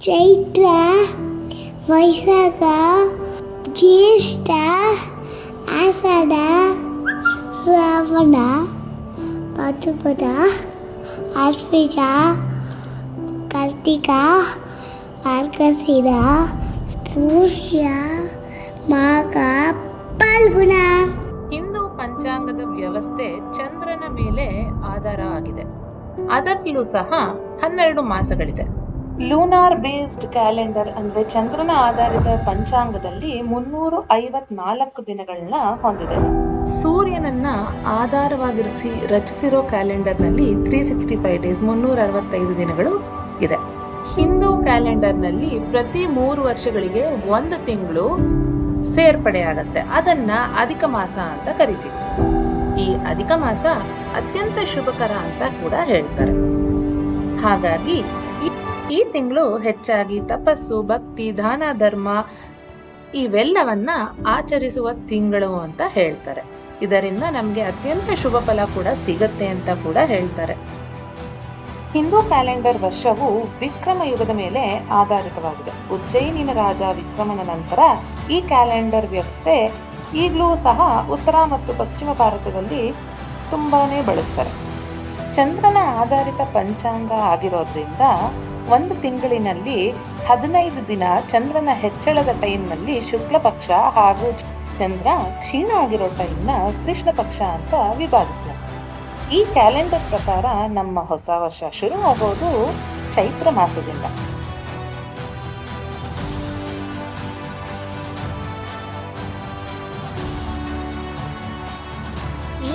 ಚೈತ್ರ, ವೈಶಾಖ, ಜ್ಯೇಷ್ಠ, ಆಷಾಢ, ಶ್ರಾವಣ, ಭಾದ್ರಪದ ಆಶ್ವಿಜ ಕಾರ್ತಿಕ, ಮಾರ್ಗಶಿರ ಪೂಷ್ಯ ಮಾಘ ಪಾಲ್ಗುಣ ಹಿಂದೂ ಪಂಚಾಂಗದ ವ್ಯವಸ್ಥೆ ಚಂದ್ರನ ಮೇಲೆ ಆಧಾರ ಆಗಿದೆ. ಅದರಲ್ಲೂ ಸಹ ಹನ್ನೆರಡು ಮಾಸಗಳಿದೆ. ಲೂನಾರ್ ಬೇಸ್ಡ್ ಕ್ಯಾಲೆಂಡರ್ ಅಂದ್ರೆ ಚಂದ್ರನ ಆಧಾರಿತ ಪಂಚಾಂಗದಲ್ಲಿ ಮುನ್ನೂರು ಐವತ್ನಾಲ್ಕು ದಿನಗಳನ್ನ ಹೊಂದಿದೆ. ಸೂರ್ಯನನ್ನ ಆಧಾರವಾಗಿರಿಸಿ ರಚಿಸಿರೋ ಕ್ಯಾಲೆಂಡರ್ನಲ್ಲಿ ತ್ರೀ ಸಿಕ್ಸ್ಟಿ ಫೈವ್ ಡೇಸ್ ಮುನ್ನೂರ ಅರವತ್ತೈದು ದಿನಗಳು ಇದೆ. ಹಿಂದೂ ಕ್ಯಾಲೆಂಡರ್ನಲ್ಲಿ ಪ್ರತಿ ಮೂರು ವರ್ಷಗಳಿಗೆ ಒಂದು ತಿಂಗಳು ಸೇರ್ಪಡೆಯಾಗತ್ತೆ ಅದನ್ನ ಅಧಿಕ ಮಾಸ ಅಂತ ಕರಿತೀವಿ. ಈ ಅಧಿಕ ಮಾಸ ಅತ್ಯಂತ ಶುಭಕರ ಅಂತ ಕೂಡ ಹೇಳ್ತಾರೆ. ಹಾಗಾಗಿ ಈ- ತಿಂಗಳು ಹೆಚ್ಚಾಗಿ ತಪಸ್ಸು, ಭಕ್ತಿ, ದಾನ, ಧರ್ಮ ಇವೆಲ್ಲವನ್ನ ಆಚರಿಸುವ ತಿಂಗಳು ಅಂತ ಹೇಳ್ತಾರೆ. ಇದರಿಂದ ನಮಗೆ ಅತ್ಯಂತ ಶುಭ ಫಲ ಕೂಡ ಸಿಗತ್ತೆ ಅಂತ ಕೂಡ ಹೇಳ್ತಾರೆ. ಹಿಂದೂ ಕ್ಯಾಲೆಂಡರ್ ವರ್ಷವು ವಿಕ್ರಮ ಯುಗದ ಮೇಲೆ ಆಧಾರಿತವಾಗಿದೆ. ಉಜ್ಜಯಿನಿನ ರಾಜ ವಿಕ್ರಮನ ನಂತರ ಈ ಕ್ಯಾಲೆಂಡರ್ ವ್ಯವಸ್ಥೆ ಈಗಲೂ ಸಹ ಉತ್ತರ ಮತ್ತು ಪಶ್ಚಿಮ ಭಾರತದಲ್ಲಿ ತುಂಬಾನೇ ಬಳಸ್ತಾರೆ. ಚಂದ್ರನ ಆಧಾರಿತ ಪಂಚಾಂಗ ಆಗಿರೋದ್ರಿಂದ ಒಂದು ತಿಂಗಳಿನಲ್ಲಿ ಹದಿನೈದು ದಿನ ಚಂದ್ರನ ಹೆಚ್ಚಳದ ಟೈಮ್ನಲ್ಲಿ ಶುಕ್ಲ ಪಕ್ಷ ಹಾಗೂ ಚಂದ್ರ ಕ್ಷೀಣ ಆಗಿರೋ ಟೈಮ್ನ ಕೃಷ್ಣ ಪಕ್ಷ ಅಂತ ವಿಭಾಗಿಸಲಾಗಿದೆ ಈ ಕ್ಯಾಲೆಂಡರ್ ಪ್ರಕಾರ ನಮ್ಮ ಹೊಸ ವರ್ಷ ಶುರು ಆಗೋದು ಚೈತ್ರ ಮಾಸದಿಂದ.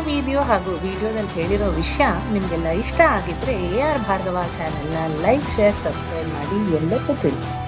ವಿಡಿಯೋ ಹಾಗೂ ವಿಡಿಯೋದಲ್ಲಿ ಹೇಳಿರೋ ವಿಷಯ ನಿಮಗೆಲ್ಲ ಇಷ್ಟ ಆಗಿದ್ರೆ ಎ ಆರ್ ಭಾರ್ಗವ ಚಾನೆಲ್ನ ಲೈಕ್ ಶೇರ್ ಸಬ್ಸ್ಕ್ರೈಬ್ ಮಾಡಿ ಎಲ್ಲಕ್ಕೂ ತಿಳಿಸಿ.